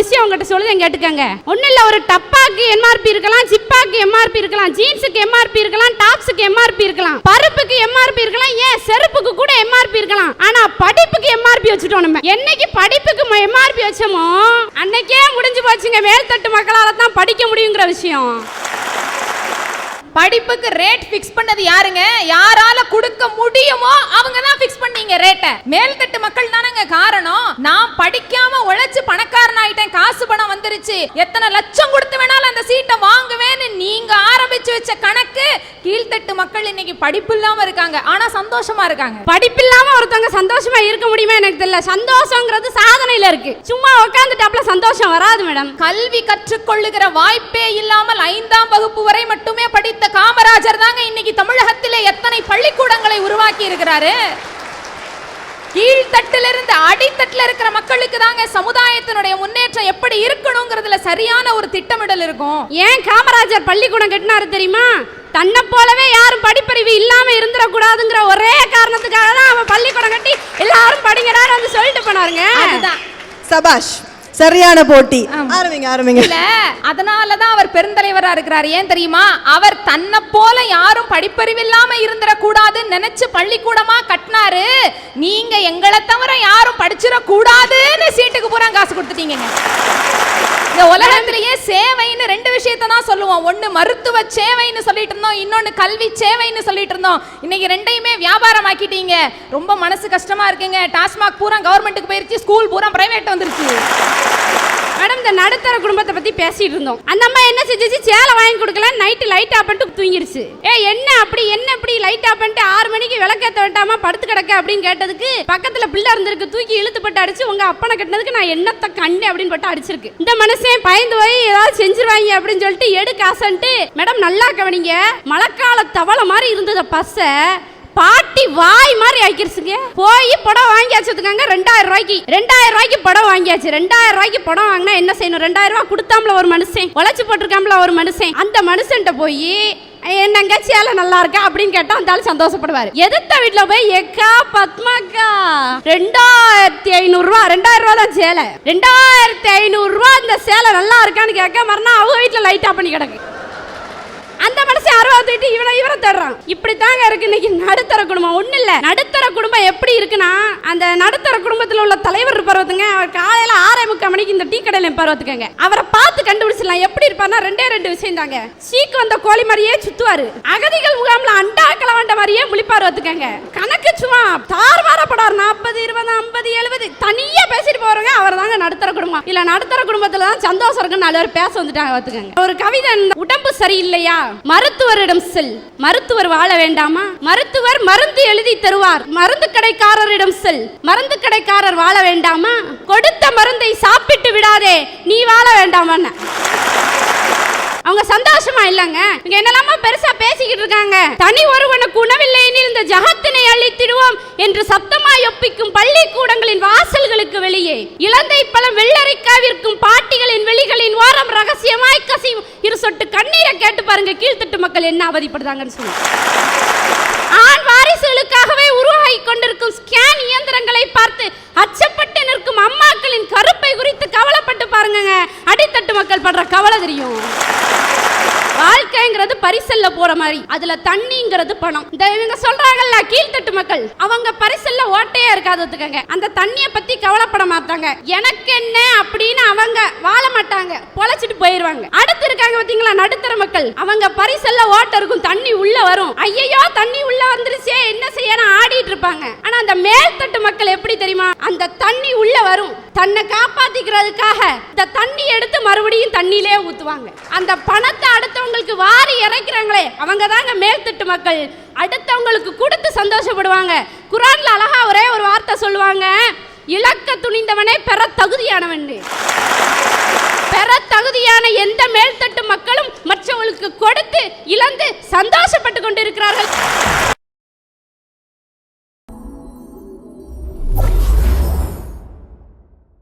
விஷயம் உங்ககிட்ட சொல்லுதேன் கேட்டுக்கங்க. ஒன்றும் இல்லை ஒரு டப்பாக்கு எம்ஆர்பி இருக்கலாம் ஜிப்பாக்கு எம்ஆர்பி இருக்கலாம் ஜீன்ஸுக்கு எம்ஆர்பி இருக்கலாம் டாப்ஸுக்கு எம்ஆர்பி இருக்கலாம் பருப்புக்கு எம்ஆர்பி இருக்கலாம் ஏன் செருப்புக்கு கூட எம்ஆர்பி இருக்கலாம். ஆனா படிப்புக்கு எம்ஆர்பி வச்சுட்டோம் நம்ம. என்னைக்கு படிப்புக்கு எம்ஆர்பி வச்சோமோ அன்னைக்கே முடிஞ்சு போச்சுங்க. மேல்தட்டு மக்களால தான் படிக்க முடியுங்கிற விஷயம். படிப்புக்கு ரேட் ஃபிக்ஸ் பண்ணது யாருங்க? யாரால கொடுக்க முடியுமோ அவங்க தான் ஃபிக்ஸ் பண்ணீங்க ரேட்டை மேல்தட்டு மக்கள் தானங்க காரணம். நான் படிக்காம உழைச்சு பணக்கார வந்துருச்சு எத்தனை லட்சம் கொடுத்து வேணாலும் அந்த சீட்டை வாங்குவேன்னு நீங்க ஆரம்பிச்சு வச்ச கணக்கு கீழ்த்தட்டு மக்கள் இன்னைக்கு படிப்பு இல்லாம இருக்காங்க. ஆனா சந்தோஷமா இருக்காங்க. படிப்பில்லாம ஒருத்தவங்க சந்தோஷமா இருக்க முடியுமா எனக்கு தெரியல. சந்தோஷங்கிறது சாதனையில இருக்கு. சும்மா உட்காந்துட்டாப்ல சந்தோஷம் வராது மேடம். கல்வி கற்றுக்கொள்ளுகிற வாய்ப்பே இல்லாமல் ஐந்தாம் வகுப்பு வரை மட்டுமே படித்த காமராஜர் தாங்க இன்னைக்கு தமிழகத்திலே எத்தனை பள்ளிக்கூடங்களை உருவாக்கி இருக்கிறாரு கீழ்த்தட்டிலிருந்து அடித்தட்டுல இருக்கிற மக்களுக்கு தாங்க சமுதாயத்தினுடைய முன்னேற்றம் எப்படி இருக்கணுங்கிறதுல சரியான ஒரு திட்டமிடல் இருக்கும். ஏன் காமராஜர் பள்ளிக்கூடம் கட்டினாரு தெரியுமா? தன்னை போலவே யாரும் படிப்பறிவு இல்லாம இருந்துடக்கூடாதுங்கிற ஒரே காரணத்துக்காக தான் அவன் பள்ளிக்கூடம் கட்டி எல்லாரும் படிங்கடான்னு வந்து சொல்லிட்டு போனாருங்க. அதுதான். சபாஷ் சரியான போட்டி. ஆரம்பிங்க ஆரம்பிங்க. இல்ல அதனால தான் அவர் பெருந்தலைவரா இருக்கிறார். ஏன் தெரியுமா? அவர் தன்னை போல யாரும் படிப்பறிவில்லாம இருந்துட கூடாதுன்னு நினைச்சு பள்ளிக்கூடமா கட்டினாரு. நீங்க எங்களை தவிர யாரும் படிச்சிட கூடாதுன்னு சீட்டுக்கு பூரா காசு கொடுத்துட்டீங்க இந்த உலகத்திலேயே சேவைன்னு ரெண்டு விஷயத்தை தான் சொல்லுவோம். ஒன்று மருத்துவ சேவைன்னு சொல்லிட்டு இருந்தோம் இன்னொன்று கல்வி சேவைன்னு சொல்லிட்டு இருந்தோம். இன்னைக்கு ரெண்டையுமே வியாபாரம் ஆக்கிட்டீங்க ரொம்ப மனசு கஷ்டமா இருக்குங்க. டாஸ்மாக் பூரா கவர்மெண்ட்டுக்கு போயிருச்சு ஸ்கூல் பூரா பிரைவேட் வந்துருச்சு. மேடம் இந்த நடுத்தர குடும்பத்தை பத்தி பேசிட்டு இருந்தோம். அந்த அம்மா என்ன செஞ்சிச்சு? சேலை வாங்கி கொடுக்கல நைட்டு லைட் ஆஃப் பண்ணிட்டு தூங்கிருச்சு ஏ என்ன அப்படி என்ன அப்படி லைட் ஆஃப் பண்ணிட்டு ஆறு மணிக்கு விளக்கேத்த வேண்டாமா படுத்து கிடக்க அப்படின்னு கேட்டதுக்கு பக்கத்துல பிள்ளை இருந்திருக்கு தூக்கி இழுத்து போட்டு அடிச்சு உங்க அப்பனை கட்டினதுக்கு நான் என்னத்தை கண்டு அப்படின்னு போட்டு அடிச்சிருக்கு. இந்த மனுஷன் பயந்து போய் ஏதாவது செஞ்சிருவாங்க அப்படின்னு சொல்லிட்டு எடு காசன்ட்டு மேடம் நல்லா கவனிங்க. மழைக்கால தவளை மாதிரி இருந்தது பஸ்ஸை பாட்டி வாய் மாதிரி ஆக்கிருச்சுங்க. போய் படம் வாங்கியாச்சு வச்சுக்கோங்க ரெண்டாயிரம் ரூபாய்க்கு. ரெண்டாயிரம் ரூபாய்க்கு படம் வாங்கியாச்சு. ரெண்டாயிரம் ரூபாய்க்கு படம் வாங்கினா என்ன செய்யணும்? ரெண்டாயிரம் ரூபாய் கொடுத்தாமல ஒரு மனுஷன் உழைச்சி போட்டிருக்காம்ல ஒரு மனுஷன். அந்த மனுஷன்ட்ட போய் என்னங்க சேலை நல்லா இருக்கா? அப்படின்னு கேட்டா அந்த ஆள் சந்தோஷப்படுவாரு. எதிர்த்த வீட்டுல போய் எக்கா பத்மாக்கா ரெண்டாயிரத்தி ஐநூறு தான் சேலை. ரெண்டாயிரத்தி ஐநூறு ரூபா இந்த சேலை நல்லா இருக்கான்னு கேட்க மறுநாள் அவங்க வீட்டில் லைட்டாக பண்ணி கிடக்கு. அந்த மனசை அறுபது தூக்கிட்டு இவனை இவரை தர்றான் இப்படி தாங்க இருக்கு இன்னைக்கு நடுத்தர குடும்பம். ஒன்றும் இல்லை. நடுத்தர குடும்பம் எப்படி இருக்குன்னா அந்த நடுத்தர குடும்பத்தில் உள்ள தலைவர் பருவத்துங்க அவர் காலையில் ஆறே முக்கால் மணிக்கு இந்த டீ கடையில் பருவத்துக்கங்க அவரை பார்த்து கண்டுபிடிச்சிடலாம். எப்படி இருப்பார்னா ரெண்டே ரெண்டு விஷயம் தாங்க. சீக்கு வந்த கோழி மாதிரியே சுத்துவாரு. அகதிகள் முகாமில் அண்டா கிளவண்ட மாதிரியே முழிப்பார் வந்துக்கங்க கணக்கு சும்மா நடுத்தர குடும்பம். இல்ல நடுத்தர குடும்பத்துல தான் சந்தோஷம் இருக்குன்னு நாலு பேர் பேச வந்துட்டாங்க பாத்துக்கங்க. ஒரு கவிதை உடம்பு சரியில்லையா? மருத்துவரிடம் செல். மருத்துவர் வாழ வேண்டாமா? மருத்துவர் மருந்து எழுதி தருவார். மருந்து கடைக்காரரிடம் செல். மருந்து கடைக்காரர் வாழ வேண்டாமா? கொடுத்த மருந்தை சாப்பிட்டு விடாதே. நீ வாழ வேண்டாமான்னு. அவங்க சந்தோஷமா இல்லங்க. இங்க என்னெல்லாமா பெருசா பேசிக்கிட்டு இருக்காங்க. தனி ஒருவனுக்கு உணவில்லைன்னு இந்த ஜகத் என்று சத்தமாய் ஒப்பிக்கும் பள்ளிக்கூடங்களின் வாசல்களுக்கு வெளியே இலந்தை பழம் வெள்ளரிக்காவிற்கும் பாட்டிகளின் வெளிகளின் ஓரம் ரகசியமாய் கசியும். இரு சொட்டு கண்ணீரை கேட்டு பாருங்க கீழ்த்தட்டு மக்கள் என்ன அவதிப்படுதாங்கன்னு சொல்லி. ஆண் வாரிசுகளுக்காகவே உருவாகி கொண்டிருக்கும் ஸ்கேன் வாழ்க்கைங்கிறது பரிசல்ல போற மாதிரி. அதுல தண்ணிங்கிறது பணம். இந்த இவங்க சொல்றாங்கல்ல கீழ்த்தட்டு மக்கள். அவங்க பரிசல்ல ஓட்டையே இருக்காது ஒத்துக்கங்க. அந்த தண்ணிய பத்தி கவலைப்பட மாட்டாங்க. எனக்கு என்ன அப்படின்னு அவங்க வாழ மாட்டாங்க. பொழைச்சிட்டு போயிருவாங்க. அடுத்து இருக்காங்க பாத்தீங்களா நடுத்தர மக்கள். அவங்க பரிசல்ல ஓட்டை இருக்கும் தண்ணி உள்ள வரும். ஐயையோ தண்ணி உள்ள வந்துருச்சே என்ன செய்யணும் ஆடிட்டு இருப்பாங்க. ஆனா அந்த மேல்தட்டு மக்கள் எப்படி தெரியுமா? அந்த தண்ணி உள்ள வரும். தன்னை காப்பாத்திக்கிறதுக்காக இந்த தண்ணி எடுத்து மறுபடியும் தண்ணியிலே ஊத்துவாங்க. அந்த பணத்தை அடுத்தவங்களுக்கு வாரி இறைக்கிறாங்களே அவங்க தாங்க மேல்தட்டு மக்கள். அடுத்தவங்களுக்கு கொடுத்து சந்தோஷப்படுவாங்க. குரான்ல அழகா ஒரே ஒரு வார்த்தை சொல்லுவாங்க இலக்க துணிந்தவனே பெற தகுதியானவன் பெற தகுதியான எந்த மேல்தட்டு மக்களும் மற்றவங்களுக்கு கொடுத்து இழந்து சந்தோஷப்பட்டு கொண்டிருக்கிறார்கள்.